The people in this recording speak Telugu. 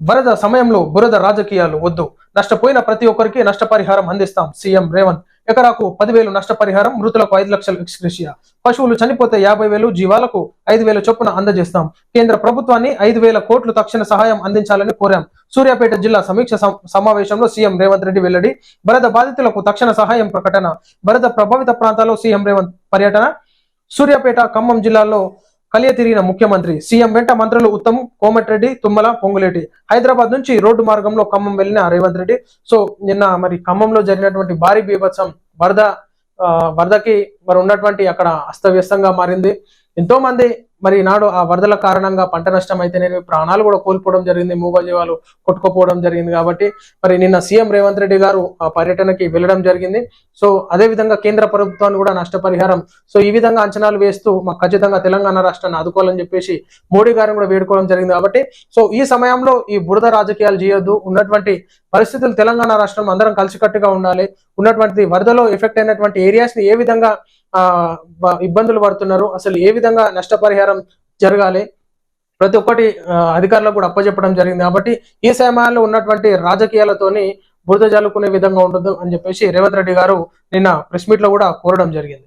వరద సమయంలో బురద రాజకీయాలు వద్దు. నష్టపోయిన ప్రతి ఒక్కరికి నష్టపరిహారం అందిస్తాం సీఎం రేవంత్. ఎకరాకు పదివేలు నష్టపరిహారం మృతులకు ఐదు లక్షలు ఎక్స్గ్రేషియా పశువులు చనిపోతే యాభై వేలు జీవాలకు ఐదు వేల చొప్పున అందజేస్తాం. కేంద్ర ప్రభుత్వాన్ని ఐదు వేల కోట్లు తక్షణ సహాయం అందించాలని కోరాం. సూర్యాపేట జిల్లా సమీక్ష సమావేశంలో సీఎం రేవంత్ రెడ్డి వెల్లడి వరద బాధితులకు తక్షణ సహాయం ప్రకటన. వరద ప్రభావిత ప్రాంతాల్లో సీఎం రేవంత్ పర్యటన. సూర్యాపేట ఖమ్మం జిల్లాలో కలియ తిరిగిన ముఖ్యమంత్రి సీఎం వెంట మంత్రులు ఉత్తమ్ కోమటిరెడ్డి తుమ్మల పొంగులేటి. హైదరాబాద్ నుంచి రోడ్డు మార్గంలో ఖమ్మం వెళ్ళిన రేవంత్ రెడ్డి. సో నిన్న మరి ఖమ్మంలో జరిగినటువంటి భారీ బీభత్సం వరద ఆ, వరదకి మరి ఉన్నటువంటి అక్కడ అస్తవ్యస్తంగా మారింది. ఎంతో మంది మరి నాడు ఆ వరదల కారణంగా పంట నష్టం అయితేనే ప్రాణాలు కూడా కోల్పోవడం జరిగింది మూగజీవాలు కొట్టుకుపోవడం జరిగింది కాబట్టి మరి నిన్న సీఎం రేవంత్ రెడ్డి గారు ఆ పర్యటనకి వెళ్ళడం జరిగింది. సో అదే విధంగా కేంద్ర ప్రభుత్వాన్ని కూడా నష్టపరిహారం. సో ఈ విధంగా అంచనాలు వేస్తూ మాకు ఖచ్చితంగా తెలంగాణ రాష్ట్రాన్ని ఆదుకోవాలని చెప్పేసి మోడీ గారిని కూడా వేడుకోవడం జరిగింది కాబట్టి సో ఈ సమయంలో ఈ బురద రాజకీయాలు చేయొద్దు. ఉన్నటువంటి పరిస్థితులు తెలంగాణ రాష్ట్రం అందరం కలిసికట్టుగా ఉండాలి. ఉన్నటువంటి వరదలో ఎఫెక్ట్ అయినటువంటి ఏరియాస్ని ఏ విధంగా ఇబ్బందులు పడుతున్నారు. అసలు ఏ విధంగా నష్టపరిహారం జరగాలి? ప్రతి ఒక్కటి అధికారులకు కూడా అప్పచెప్పడం జరిగింది. కాబట్టి ఈ సమయాల్లో ఉన్నటువంటి రాజకీయాలతోని బురద జల్లుకునే విధంగా ఉండదు అని చెప్పేసి రేవంత్ రెడ్డి గారు నిన్న ప్రెస్ మీట్లో కూడా కోరడం జరిగింది.